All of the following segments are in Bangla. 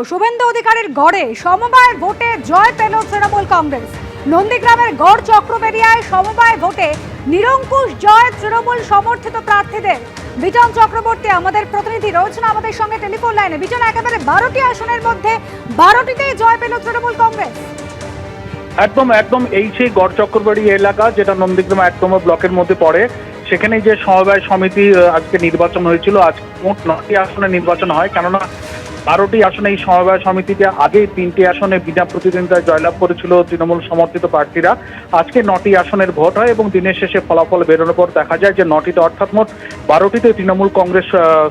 শুভেন্দু অধিকারীর গড়ে সমবায় ভোটে জয় পেল তৃণমূল কংগ্রেস। নন্দীগ্রামের গড় চক্রবেরিয়ায় সমবায় ভোটে নিরঙ্কুশ জয় তৃণমূল সমর্থিত প্রার্থীদের। বিজন চক্রবর্তী, আমাদের প্রতিনিধি রয়েছেন আমাদের সঙ্গে টেলিফোন লাইনে। বিজন, একেবারে বারোটি আসনের মধ্যে বারোটিতেই জয় পেল তৃণমূল কংগ্রেস। একদম একদম এই সেই গড় চক্রবাড়ি এলাকা যেটা নন্দীগ্রাম একদম ব্লকের মধ্যে পড়ে। সেখানে যে সমবায় সমিতি আজকে নির্বাচন হয়েছিল, আজ মোট নটি আসনে নির্বাচন হয়। কেননা বারোটি আসনে এই সমবায় সমিতিতে আগে তিনটি আসনে বিনা প্রতিদ্বন্দ্বিতায় জয়লাভ করেছিল তৃণমূল সমর্থিত প্রার্থীরা। আজকে নটি আসনের ভোট হয় এবং দিনের শেষে ফলাফল বেরোনোর পর দেখা যায় যে নটিতে অর্থাৎ মোট বারোটিতে তৃণমূল কংগ্রেস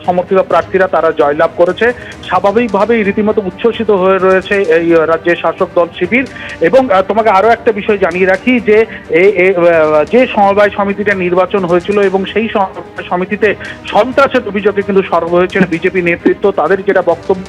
সমর্থিত প্রার্থীরা তারা জয়লাভ করেছে। স্বাভাবিকভাবেই রীতিমতো উচ্ছ্বসিত হয়ে রয়েছে এই রাজ্যের শাসক দল শিবির। এবং তোমাকে আরও একটা বিষয় জানিয়ে রাখি যে যে সমবায় সমিতিটা নির্বাচন হয়েছিল এবং সেই সমিতিতে সন্ত্রাসের অভিযোগে কিন্তু সর্ব হয়েছিল বিজেপি নেতৃত্ব, তাদের যেটা বক্তব্য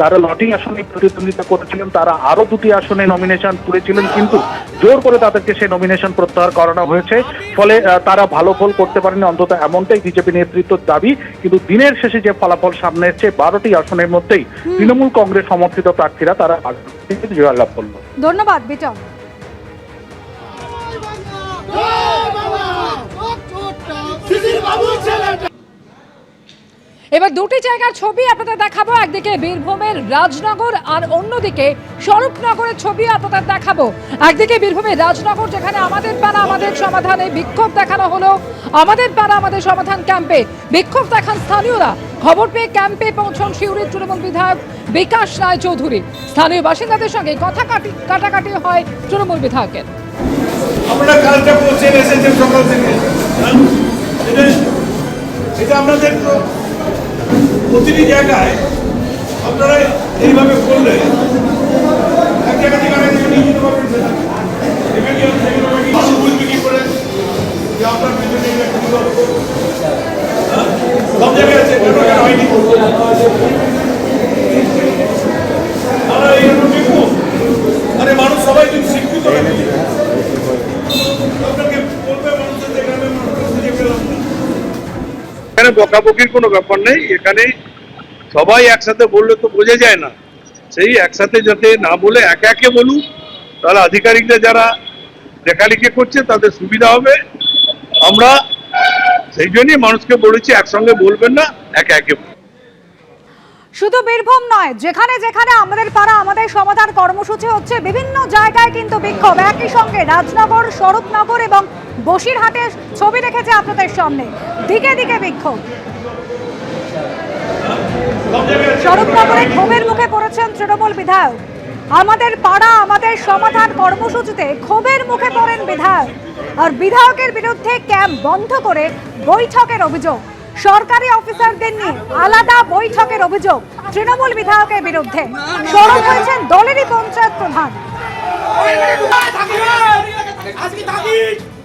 তারা লটিং আসনে প্রতিদ্বন্দ্বিতা করেছিলেন তারা আরও দুটি আসনে নমিনেশন তুলেছিলেন কিন্তু জোর করে তাদেরকে সেই নমিনেশন প্রত্যাহার করানো হয়েছে। ফলে তারা ভালো ফল করতে পারেনি অন্তত এমনটাই বিজেপি নেতৃত্বের দাবি কিন্তু দিনের শেষে যে ফলাফল সামনে এসছে বারোটি আসনের মধ্যেই তৃণমূল কংগ্রেস সমর্থিত প্রার্থীরা তারা জয়লাভ করল। ধন্যবাদ বিজন এবার দুটি জায়গার ছবি আপনাদের দেখাবো। একদিকে বীরভূমের রাজনগর আর অন্যদিকে স্বরূপনগরের ছবি আপনাদের দেখাবো। একদিকে বীরভূমের রাজনগর, যেখানে আমাদের পাড়া, আমাদের সমাধানে। বিক্ষোভ দেখানো হলো আমাদের পাড়া, আমাদের সমাধান ক্যাম্পে। বিক্ষোভ দেখান স্থানীয়রা। খবর পেয়ে ক্যাম্পে পৌঁছন শিউরির তৃণমূল বিধায়ক বিকাশ রায় চৌধুরী স্থানীয় বাসিন্দাদের সঙ্গে কথা কাটি, কাটাকাটি হয় তৃণমূল বিধায়কের। আপনারা কালটা পৌঁছে এসেছেন সকাল থেকে? এটা- তো প্রতিটি জায়গায় আপনারা এইভাবে করলে এক জায়গা থেকে নিয়ে যেতে যে আপনার পিছনে হ্যাঁ? সব জায়গায় আছে হয়নি আমরা এইরকম দেখব আরে মানুষ সবাই কিন্তু শিক্ষিত নাকি আপনাকে বলবে মানুষের যেখানে মানুষকে খুঁজে পেলাম না এখানে বকাবকির কোনো ব্যাপার নেই। এখানে সবাই একসাথে বললে তো বোঝা যায় না। সেই একসাথে যাতে না বলে একে একে বলুক, তাহলে আধিকারিকরা যারা লেখালেখি করছে তাদের সুবিধা হবে। আমরা সেই জন্যই মানুষকে বলেছি, একসঙ্গে বলবেন না, একে একে শুধু বীরভূম নয়, যেখানে যেখানে আমাদের পাড়া, আমাদের সমাধান কর্মসূচি হচ্ছে, বিভিন্ন জায়গায় কিন্তু বিক্ষোভ। একই সঙ্গে রাজনগর স্বরূপনগর এবং বসিরহাটের ছবি রেখেছে আপনাদের সামনে। দিকে দিকে বিক্ষোভ। স্বরূপনগরে ক্ষোভের মুখে পড়েছেন তৃণমূল বিধায়ক। আমাদের পাড়া, আমাদের সমাধান কর্মসূচিতে ক্ষোভের মুখে পড়েন বিধায়ক। আর বিধায়কের বিরুদ্ধে ক্যাম্প বন্ধ করে বৈঠকের অভিযোগ। সরকারি অফিসারদের নিয়ে আলাদা বৈঠকের অভিযোগ তৃণমূল বিধায়কের বিরুদ্ধে। সরব হয়েছেন দলেরই পঞ্চায়েত প্রধান।